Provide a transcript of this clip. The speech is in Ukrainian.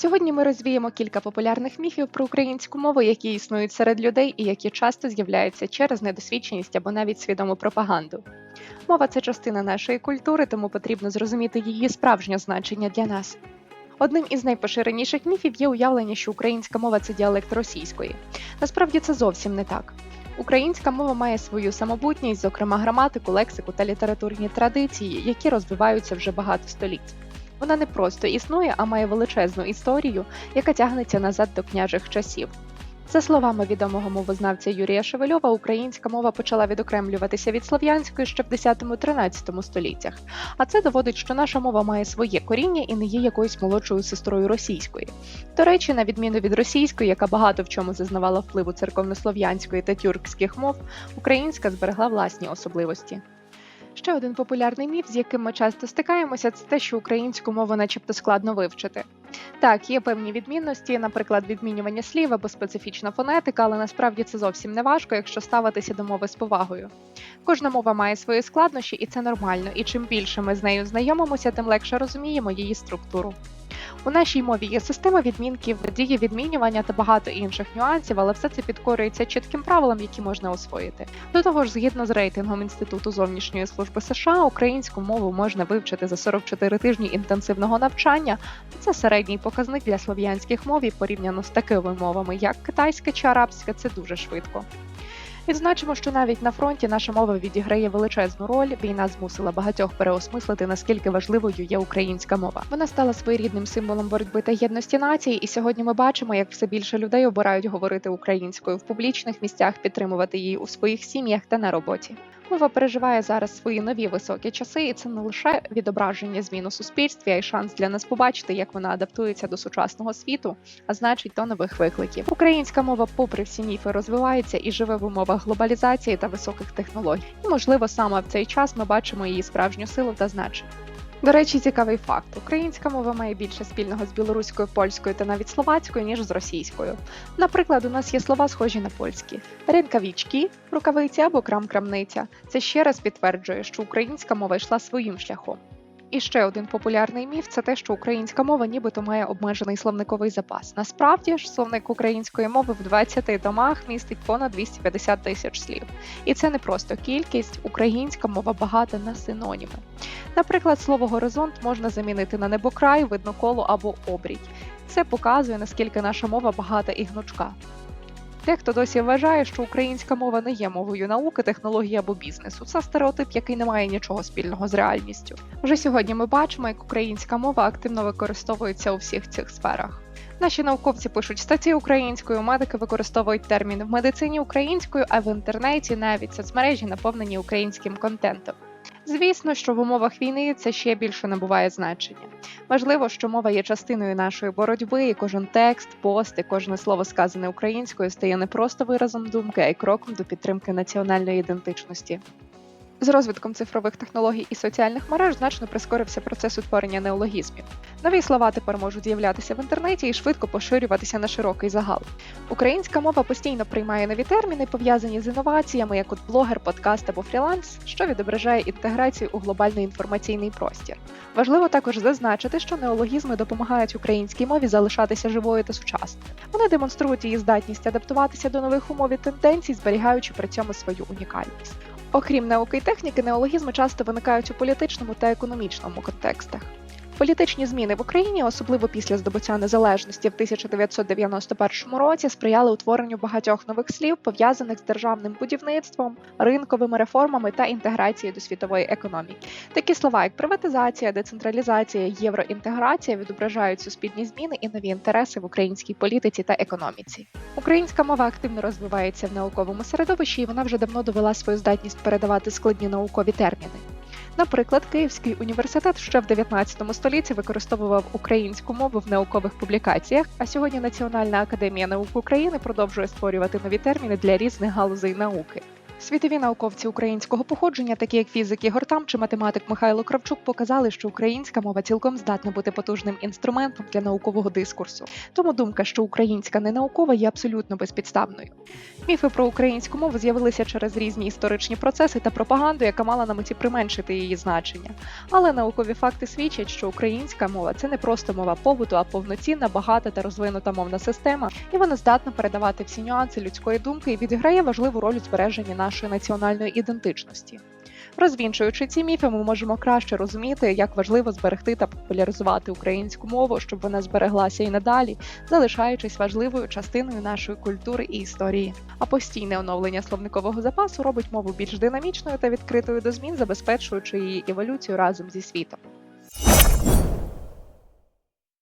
Сьогодні ми розвіємо кілька популярних міфів про українську мову, які існують серед людей і які часто з'являються через недосвідченість або навіть свідому пропаганду. Мова це частина нашої культури, тому потрібно зрозуміти її справжнє значення для нас. Одним із найпоширеніших міфів є уявлення, що українська мова це діалект російської. Насправді це зовсім не так. Українська мова має свою самобутність, зокрема граматику, лексику та літературні традиції, які розвиваються вже багато століть. Вона не просто існує, а має величезну історію, яка тягнеться назад до княжих часів. За словами відомого мовознавця Юрія Шевельова, українська мова почала відокремлюватися від слов'янської ще в 10-13 століттях. А це доводить, що наша мова має своє коріння і не є якоюсь молодшою сестрою російської. До речі, на відміну від російської, яка багато в чому зазнавала впливу церковнослов'янської та тюркських мов, українська зберегла власні особливості. Ще один популярний міф, з яким ми часто стикаємося, це те, що українську мову начебто складно вивчити. Так, є певні відмінності, наприклад, відмінювання слів або специфічна фонетика, але насправді це зовсім не важко, якщо ставитися до мови з повагою. Кожна мова має свої складнощі, і це нормально. І чим більше ми з нею знайомимося, тим легше розуміємо її структуру. У нашій мові є система відмінків, дії відмінювання та багато інших нюансів, але все це підкорюється чітким правилам, які можна освоїти. До того ж, згідно з рейтингом Інституту зовнішньої служби США, українську мову можна вивчити за 44 тижні інтенсивного навчання. Це середній показник для слов'янських мов і порівняно з такими мовами, як китайська чи арабська, це дуже швидко. Відзначимо, що навіть на фронті наша мова відіграє величезну роль. Війна змусила багатьох переосмислити, наскільки важливою є українська мова. Вона стала своєрідним символом боротьби та єдності нації, і сьогодні ми бачимо, як все більше людей обирають говорити українською в публічних місцях, підтримувати її у своїх сім'ях та на роботі. Мова переживає зараз свої нові високі часи, і це не лише відображення змін у суспільстві, а й шанс для нас побачити, як вона адаптується до сучасного світу, а значить до нових викликів. Українська мова, попри всі міфи, розвивається і живе в умовах глобалізації та високих технологій. І, можливо, саме в цей час ми бачимо її справжню силу та значення. До речі, цікавий факт: українська мова має більше спільного з білоруською, польською та навіть словацькою, ніж з російською. Наприклад, у нас є слова схожі на польські: ренкавічки, рукавиці або крам-крамниця. Це ще раз підтверджує, що українська мова йшла своїм шляхом. І ще один популярний міф це те, що українська мова нібито має обмежений словниковий запас. Насправді ж словник української мови в 20 томах містить понад 250 тисяч слів. І це не просто кількість, українська мова багата на синоніми. Наприклад, слово горизонт можна замінити на небокрай, видноколо або обрій. Це показує, наскільки наша мова багата і гнучка. Дехто досі вважає, що українська мова не є мовою науки, технології або бізнесу. Це стереотип, який не має нічого спільного з реальністю. Вже сьогодні ми бачимо, як українська мова активно використовується у всіх цих сферах. Наші науковці пишуть статті українською, медики використовують терміни в медицині українською, а в інтернеті навіть соцмережі наповнені українським контентом. Звісно, що в умовах війни це ще більше набуває значення. Важливо, що мова є частиною нашої боротьби, і кожен текст, пост і кожне слово сказане українською стає не просто виразом думки, а й кроком до підтримки національної ідентичності. З розвитком цифрових технологій і соціальних мереж значно прискорився процес утворення неологізмів. Нові слова тепер можуть з'являтися в інтернеті і швидко поширюватися на широкий загал. Українська мова постійно приймає нові терміни, пов'язані з інноваціями, як от блогер, подкаст або фріланс, що відображає інтеграцію у глобальний інформаційний простір. Важливо також зазначити, що неологізми допомагають українській мові залишатися живою та сучасною. Вони демонструють її здатність адаптуватися до нових умов і тенденцій, зберігаючи при цьому свою унікальність. Окрім науки і техніки, неологізми часто виникають у політичному та економічному контекстах. Політичні зміни в Україні, особливо після здобуття незалежності в 1991 році, сприяли утворенню багатьох нових слів, пов'язаних з державним будівництвом, ринковими реформами та інтеграцією до світової економіки. Такі слова, як приватизація, децентралізація, євроінтеграція, відображають суспільні зміни і нові інтереси в українській політиці та економіці. Українська мова активно розвивається в науковому середовищі, і вона вже давно довела свою здатність передавати складні наукові терміни. Наприклад, Київський університет ще в 19 столітті використовував українську мову в наукових публікаціях, а сьогодні Національна академія наук України продовжує створювати нові терміни для різних галузей науки. Світові науковці українського походження, такі як фізик Ігор Там чи математик Михайло Кравчук, показали, що українська мова цілком здатна бути потужним інструментом для наукового дискурсу. Тому думка, що українська не наукова, є абсолютно безпідставною. Міфи про українську мову з'явилися через різні історичні процеси та пропаганду, яка мала на меті применшити її значення. Але наукові факти свідчать, що українська мова це не просто мова побуту, а повноцінна, багата та розвинута мовна система, і вона здатна передавати всі нюанси людської думки і відіграє важливу роль у збереженні нашої національної ідентичності. Розвінчуючи ці міфи, ми можемо краще розуміти, як важливо зберегти та популяризувати українську мову, щоб вона збереглася і надалі, залишаючись важливою частиною нашої культури і історії. А постійне оновлення словникового запасу робить мову більш динамічною та відкритою до змін, забезпечуючи її еволюцію разом зі світом.